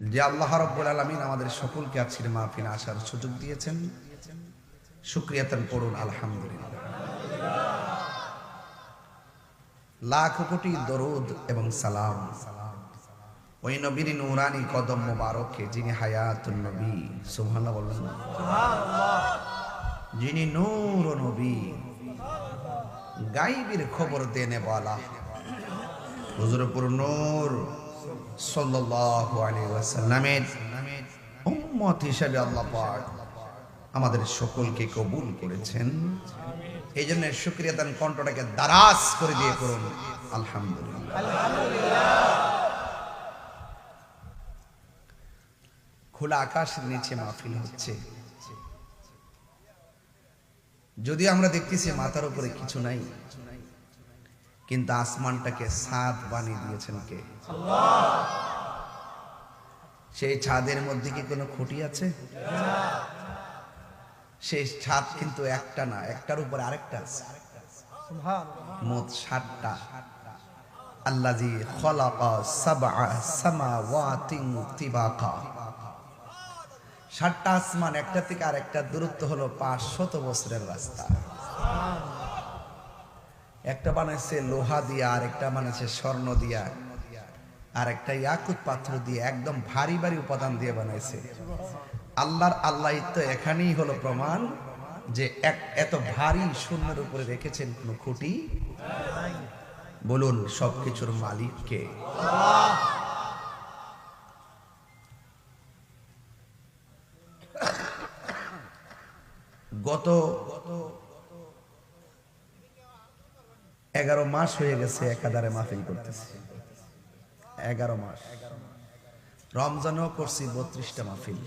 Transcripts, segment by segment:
যে আল্লাহ রব্বুল আলমিন আমাদের সকলকে আজকের মাহফিলে আসার সুযোগ দিয়েছেন। সুক্রিয়াতন করুন আলহামদুলিল্লাহ। লাখ কোটি দরুদ এবং সালাম। ওই নবীর নুরানি কদম মোবারককে যিনি হায়াতুন নবী সুবহানাল্লাহ বললেন? যিনি নূর নবী গাইবের খবর দেনে বলা। হুজুরপুর নূর আমাদের সকলকে কবুল করেছেন। এই জন্য শুক্রিয়া দান কণ্ঠটাকে দারাজ করে দিয়ে করুন। আলহামদুলিল্লাহ। খোলা আকাশের নিচে মাহফিল হচ্ছে। যদি আমরা দেখতেছি মাথার উপরে কিছু নাই। কিন্তু আসমানটাকে সাদ বানিয়ে দিয়েছেন কে? সেই ছাদের মধ্যে কি কোনো খুঁটি আছে? সেই ছাদ কিন্তু একটা না, একটার উপরে আরেকটা আছে। মোট সাতটা। আল্লাজি খলাকা আসমান, একটা থেকে আরেকটা দূরত্ব হলো পাঁচ শত বছরের রাস্তা। একটা বানাইছে লোহা দিয়া, আর একটা বানাইছে স্বর্ণ দিয়া। আর একটা ইয়াকুত পাত্র দিয়ে একদম ভারী ভারী উপাদান দিয়ে বানাইছে। আল্লাহর আল্লাহ তো এখানেই হলো প্রমাণ যে এক এত ভারী শূন্যের উপরে রেখেছেন কোন খুঁটি? বলুন সবকিছুর মালিককে গত এগারো মাস হয়ে গেছে একাধারে মাহফিল করতেছি। এগারো মাস। রমজানও করছি বত্রিশটা মাহফিল।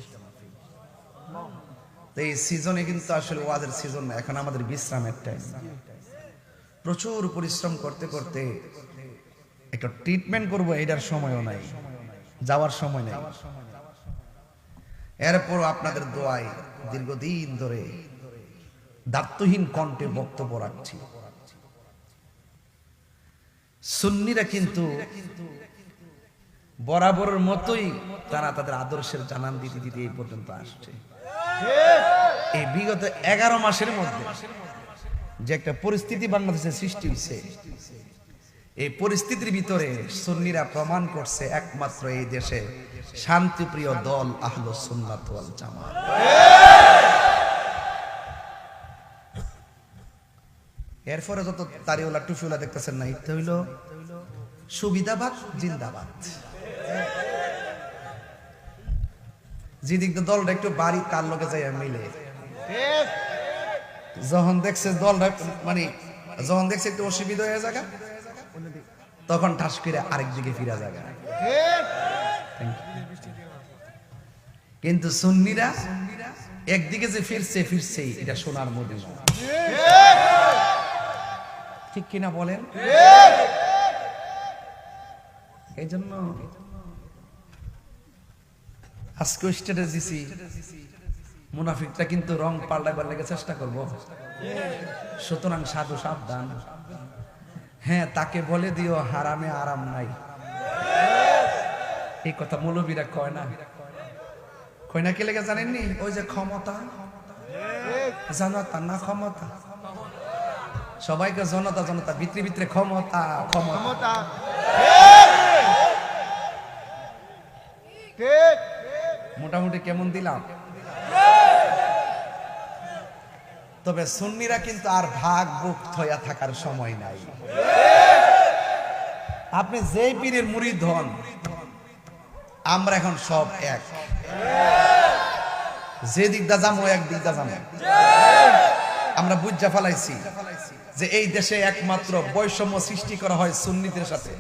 এই সিজনে কিন্তু আসলে ওয়াজের সিজন এখন আমাদের বিশ্রামের টাইম প্রচুর পরিশ্রম করতে করতে একটা ট্রিটমেন্ট করব এটার সময়ও নাই। যাওয়ার সময় নেই। এরপর আপনাদের দোয়ায় দীর্ঘদিন ধরে দায়িত্বহীন কণ্ঠে বক্তব্য রাখছি। সুন্নিরা কিন্তু বরাবরের মতোই তারা তাদের আদর্শের জানান দিতে দিতে এই পর্যন্ত আসছে। এই বিগত এগারো মাসের মধ্যে যে একটা পরিস্থিতি বাংলাদেশে সৃষ্টি হয়েছে, এই পরিস্থিতির ভিতরে সুন্নিরা প্রমাণ করছে একমাত্র এই দেশে শান্তিপ্রিয় দল আহলো সুন্নাত ওয়াল জামাত। এরপরে যত তারিওলা টুফিওলা দেখতেছেন না ইত্যা হইল সুবিধাবাদ, জিন্দাবাদ। যেদিক দলটা একটু বাড়ি, তার লোকে যাই মিলে। যখন দেখছে দলটা মানে যখন দেখছে একটু অসুবিধা হয়ে যাগা, তখন ঠাস করে আরেক দিকে ফিরা কিন্তু সুন্নিরা, একদিকে যে ফিরছে ফিরছে এটা সোনার মদিনা। ঠিক কিনা বলেন? এই জন্য আজকে স্টেটাস দিছি। মুনাফিকটা কিন্তু রং পাল্টাবার লেগে চেষ্টা করব। সুতরাং সাধু সাবধান। হ্যাঁ তাকে বলে দিও, হারামে আরাম নাই। এই কথা মৌলবীরা কয় না? কয় না কে লেগে জানেননি? ওই যে ক্ষমতা। জানো তার না ক্ষমতা? সবাইকে জনতা জনতা ভিতরে ভিতরে ক্ষমতা ক্ষমতা। মোটামুটি কেমন দিলাম? তবে সুন্নিরা কিন্তু আর ভাগ বুক থয়া থাকার সময় নাই। আপনি যেই পীরের মুড়ি ধন আমরা এখন সব এক। যে দিকদা যাব এক দিকদা যাব আমরা বুঝা ফেলাইছি যে এই দেশে একমাত্র বৈষম্য সৃষ্টি করা হয় সুন্নিদের সাথে।